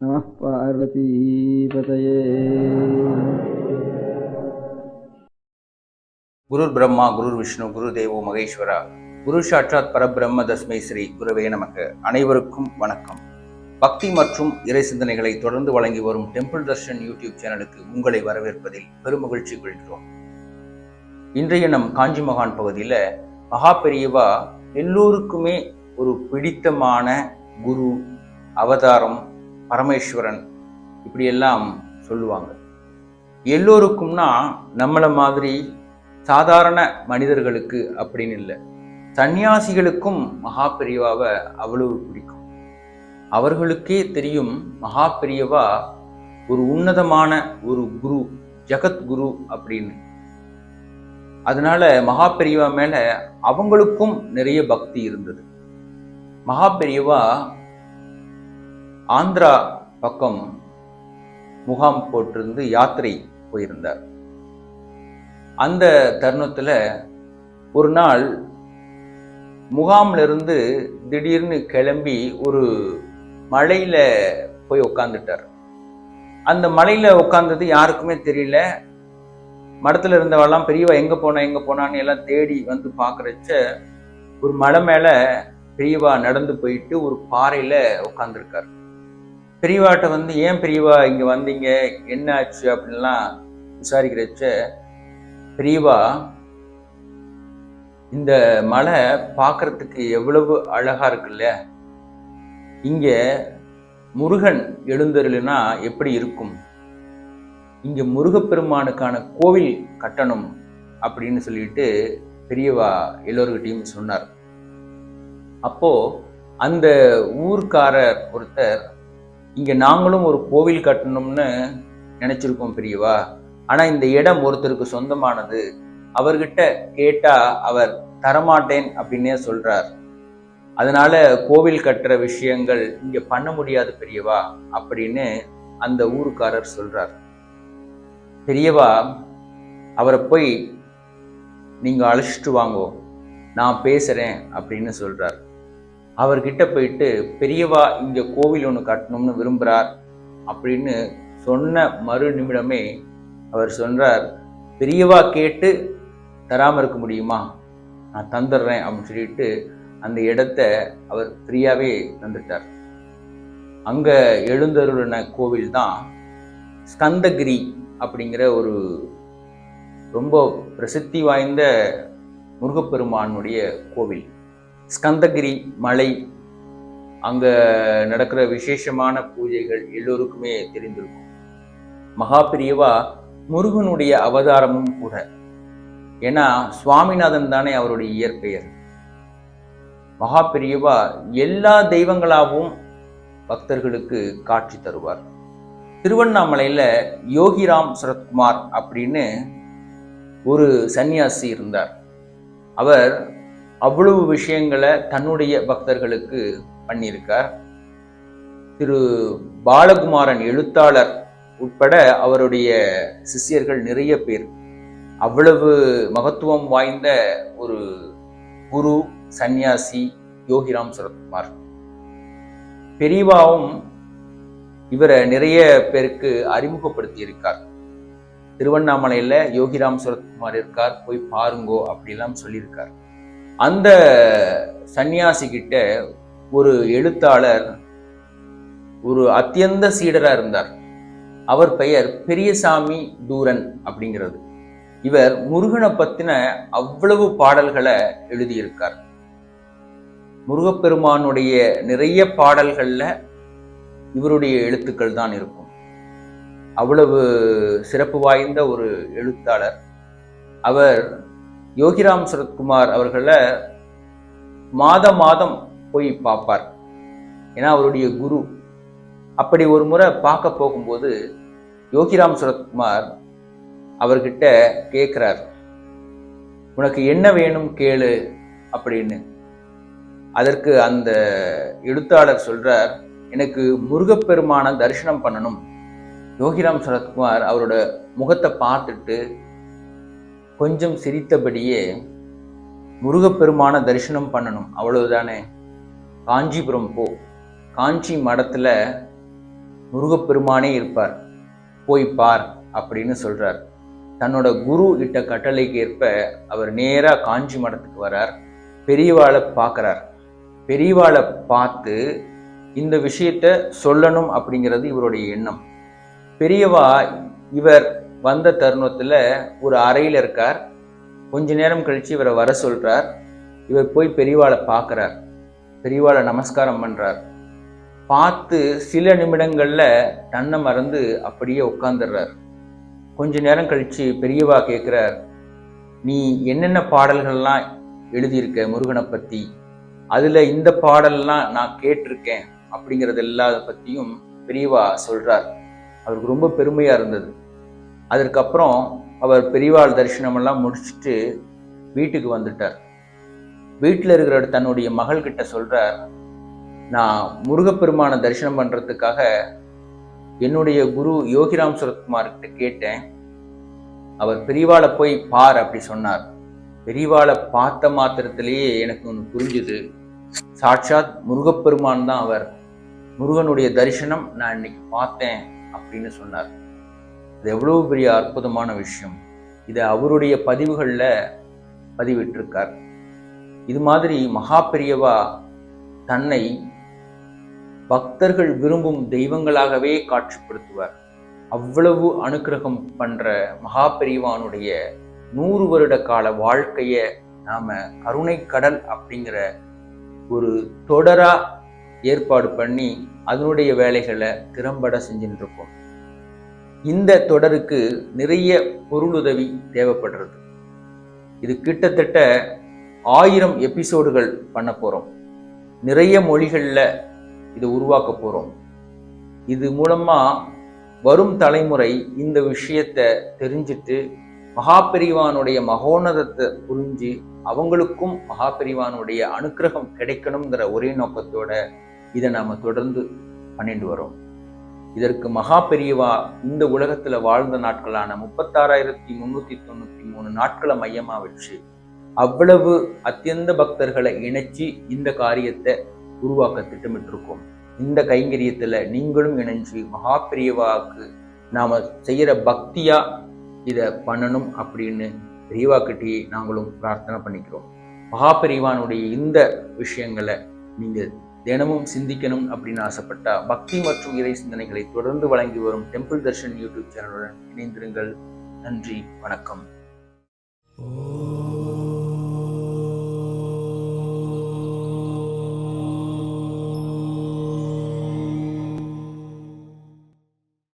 நம பார்வதீபதயே குருர் பிரம்மா குருர் விஷ்ணு குரு தேவோ மகேஸ்வரா குரு சாட்சாத் பரபிரம்ம தஸ்மை ஸ்ரீ குருவே நமக்கு அனைவருக்கும் வணக்கம். பக்தி மற்றும் இறை சிந்தனைகளை தொடர்ந்து வழங்கி வரும் டெம்பிள் தர்ஷன் யூடியூப் சேனலுக்கு உங்களை வரவேற்பதில் பெருமகிழ்ச்சி கொள்கிறோம். இன்றைய நம் காஞ்சி மகான் பகுதியில் மகா பெரியவா எல்லோருக்குமே ஒரு பிடித்தமான குரு அவதாரம் பரமேஸ்வரன் இப்படியெல்லாம் சொல்லுவாங்க. எல்லோருக்கும்னா நம்மளை மாதிரி சாதாரண மனிதர்களுக்கு அப்படின்னு இல்லை. சன்னியாசிகளுக்கும் மகா பெரியவாவை அவ்வளவு பிடிக்கும். அவர்களுக்கே தெரியும் மகா பெரியவா ஒரு உன்னதமான ஒரு குரு ஜகத் குரு அப்படின்னு. அதனால மகா பெரியவா மேல அவங்களுக்கும் நிறைய பக்தி இருந்தது. மகா பெரியவா ஆந்திரா பக்கம் முகாம் போட்டிருந்து யாத்திரை போயிருந்தார். அந்த தருணத்தில் ஒரு நாள் முகாம்ல இருந்து திடீர்னு கிளம்பி ஒரு மலையில் போய் உக்காந்துட்டார். அந்த மலையில் உட்காந்தது யாருக்குமே தெரியல. மடத்தில் இருந்தவெல்லாம் பெரியவா எங்கே போனா எங்கே போனான்னு எல்லாம் தேடி வந்து பார்க்குறச்ச ஒரு மலை மேலே பெரியவா நடந்து போயிட்டு ஒரு பாறையில் உட்காந்துருக்கார் பெரியவாட்ட வந்து ஏன் பெரியவா இங்க வந்தீங்க? என்ன ஆச்சு அப்படின்லாம் விசாரிக்கிறச்ச பெரியவா இந்த மலை பார்க்கறதுக்கு எவ்வளவு அழகா இருக்குல்ல? இங்க முருகன் எழுந்தருளுனா எப்படி இருக்கும்? இங்க முருகப்பெருமானுக்கான கோவில் கட்டணும் அப்படின்னு சொல்லிட்டு பெரியவா எல்லோருக்கிட்டையும் சொன்னார். அப்போ அந்த ஊர்க்காரர் ஒருத்தர் இங்கே நாங்களும் ஒரு கோவில் கட்டணும்னு நினச்சிருக்கோம் பெரியவா. ஆனால் இந்த இடம் ஒருத்தருக்கு சொந்தமானது. அவர்கிட்ட கேட்டால் அவர் தரமாட்டேன் அப்படின்னே சொல்கிறார் அதனால கோவில் கட்டுற விஷயங்கள் இங்கே பண்ண முடியாது பெரியவா அப்படின்னு அந்த ஊருக்காரர் சொல்கிறார் பெரியவா அவரை போய் நீங்கள் அழைச்சிட்டு வாங்கோ. நான் பேசுகிறேன் அப்படின்னு சொல்கிறார் அவர்கிட்ட போயிட்டு பெரியவா இங்கே கோவில் ஒன்று கட்டணும்னு விரும்புகிறார் அப்படின்னு சொன்ன மறு நிமிடமே அவர் சொல்கிறார் பெரியவா கேட்டு தராமல் இருக்க முடியுமா? நான் தந்துடுறேன் அப்படின்னு சொல்லிட்டு அந்த இடத்த அவர் ஃப்ரீயாகவே தந்துட்டார். அங்கே எழுந்தருளின கோவில் தான் ஸ்கந்தகிரி அப்படிங்கிற ஒரு ரொம்ப பிரசித்தி வாய்ந்த முருகப்பெருமானுடைய கோவில். ஸ்கந்தகிரி மலை அங்கே நடக்கிற விசேஷமான பூஜைகள் எல்லோருக்குமே தெரிந்திருக்கும். மகாபிரியவா முருகனுடைய அவதாரமும் கூட. ஏன்னா சுவாமிநாதன் தானே அவருடைய இயற்பெயர். மகாபிரியவா எல்லா தெய்வங்களாகவும் பக்தர்களுக்கு காட்சி தருவார். திருவண்ணாமலையில் யோகிராம் சரத்குமார் அப்படின்னு ஒரு சன்னியாசி இருந்தார். அவர் அவ்வளவு விஷயங்களை தன்னுடைய பக்தர்களுக்கு பண்ணியிருக்கார். திரு பாலகுமாரன் எழுத்தாளர் உட்பட அவருடைய சிஷ்யர்கள் நிறைய பேர். அவ்வளவு மகத்துவம் வாய்ந்த ஒரு குரு சந்நியாசி யோகிராம் சரத்குமார். பெரியவாவும் இவரை நிறைய பேருக்கு அறிமுகப்படுத்தி இருக்கார் திருவண்ணாமலையில யோகிராம் சரத்குமார் இருக்கார் போய் பாருங்கோ அப்படிலாம் சொல்லியிருக்கார். அந்த சந்நியாசி கிட்ட ஒரு எழுத்தாளர் ஒரு அத்தியந்த சீடராக இருந்தார். அவர் பெயர் பெரியசாமி தூரன் அப்படிங்கிறது. இவர் முருகனை பற்றின அவ்வளவு பாடல்களை எழுதியிருக்கார். முருகப்பெருமானுடைய நிறைய பாடல்களில் இவருடைய எழுத்துக்கள் தான் இருக்கும். அவ்வளவு சிறப்பு வாய்ந்த ஒரு எழுத்தாளர். அவர் யோகிராம் சரத்குமார் அவர்களை மாத மாதம் போய் பார்ப்பார். ஏன்னா அவருடைய குரு. அப்படி ஒரு முறை பார்க்க போகும்போது யோகிராம் சரத்குமார் அவர்கிட்ட கேட்குறார் உனக்கு என்ன வேணும் கேளு அப்படின்னு. அதற்கு அந்த எழுத்தாளர் சொல்றார் எனக்கு முருகப்பெருமான தரிசனம் பண்ணணும். யோகிராம் சரத்குமார் அவரோட முகத்தை பார்த்துட்டு கொஞ்சம் சிரித்தபடியே முருகப்பெருமான தரிசனம் பண்ணணும். அவ்வளவுதானே? காஞ்சிபுரம் போ. காஞ்சி மடத்தில் முருகப்பெருமானே இருப்பார். போய் பார் அப்படின்னு சொல்கிறார் தன்னோட குரு இட்ட கட்டளைக்கு ஏற்ப அவர் நேராக காஞ்சி மடத்துக்கு வரார். பெரியவாளை பார்க்குறார். பெரியவாளை பார்த்து இந்த விஷயத்த சொல்லணும் அப்படிங்கிறது இவருடைய எண்ணம். பெரியவா இவர் வந்த தருணத்தில் ஒரு அறையில் இருக்கார். கொஞ்ச நேரம் கழித்து இவரை வர சொல்கிறார் இவர் போய் பெரியவாளை பார்க்குறார். பெரியவாளை நமஸ்காரம் பண்ணுறார் பார்த்து சில நிமிடங்களில் தன்னை மறந்து அப்படியே உட்காந்துடுறார் கொஞ்ச நேரம் கழித்து பெரியவா கேட்குறார் நீ என்னென்ன பாடல்கள்லாம் எழுதியிருக்க முருகனை பற்றி அதில் இந்த பாடல்லாம் நான் கேட்டிருக்கேன். அப்படிங்கிறது எல்லாத பற்றியும் பெரியவா சொல்கிறார் அவருக்கு ரொம்ப பெருமையாக இருந்தது. அதற்கப்புறம் அவர் பெரியவாள் தரிசனமெல்லாம் முடிச்சுட்டு வீட்டுக்கு வந்துட்டார். வீட்டில் இருக்கிற தன்னுடைய மகள்கிட்ட சொல்கிறார் நான் முருகப்பெருமானை தரிசனம் பண்ணுறதுக்காக என்னுடைய குரு யோகிராம் சுரத்குமார்கிட்ட கேட்டேன். அவர் பெரியவாளை போய் பார் அப்படி சொன்னார். பெரியவாளை பார்த்த மாத்திரத்திலேயே எனக்கு ஒன்று புரிஞ்சுது. சாட்சாத் முருகப்பெருமான் தான் அவர். முருகனுடைய தரிசனம் நான் இன்னைக்கு பார்த்தேன் அப்படின்னு சொன்னார். அது எவ்வளவு பெரிய அற்புதமான விஷயம். இதை அவருடைய பதிவுகளில் பதிவிட்டிருக்கார். இது மாதிரி மகா பெரியவா தன்னை பக்தர்கள் விரும்பும் தெய்வங்களாகவே காட்சிப்படுத்துவார். அவ்வளவு அனுக்கிரகம் பண்ற மகா பெரியவானுடைய நூறு வருட கால வாழ்க்கைய நாம கருணை கடல் அப்படிங்கிற ஒரு தொடரா ஏற்பாடு பண்ணி அதனுடைய வேலைகளை திறம்பட செஞ்சுட்டு இருக்கோம் இந்த தொடருக்கு நிறைய பொருளுதவி தேவைப்படுறது. இது கிட்டத்தட்ட ஆயிரம் எபிசோடுகள் பண்ண போறோம். நிறைய மொழிகள்ல இது உருவாக்க போறோம். இது மூலமா வரும் தலைமுறை இந்த விஷயத்த தெரிஞ்சுட்டு மகாபெரிவானுடைய மகோன்னதத்தை புரிஞ்சு அவங்களுக்கும் மகாபெரிவானுடைய அனுக்கிரகம் கிடைக்கணுங்கிற ஒரே நோக்கத்தோட இதை நாம தொடர்ந்து பண்ணிட்டு வரோம். இதற்கு மகா பெரியவா இந்த உலகத்துல வாழ்ந்த நாட்களான முப்பத்தாறாயிரத்தி முன்னூத்தி தொண்ணூத்தி மூணு நாட்களை மையமா வச்சு அவ்வளவு அத்தியந்த பக்தர்களை இணைச்சு இந்த காரியத்தை உருவாக்க திட்டமிட்டிருக்கோம். இந்த கைங்கரியத்துல நீங்களும் இணைஞ்சு மகா பெரியவாவுக்கு நாம செய்யற பக்தியா இதை பண்ணணும் அப்படின்னு பெரியவாக்கிட்டே நாங்களும் பிரார்த்தனை பண்ணிக்கிறோம். மகா பெரியவானுடைய இந்த விஷயங்களை நீங்க தினமும் சிந்திக்கணும் அப்படின்னு ஆசைப்பட்டா பக்தி மற்றும் இறை சிந்தனைகளை தொடர்ந்து வழங்கி வரும் டெம்பிள் தர்ஷன் யூடியூப் சேனலுடன் இணைந்திருங்கள். நன்றி வணக்கம். ஓ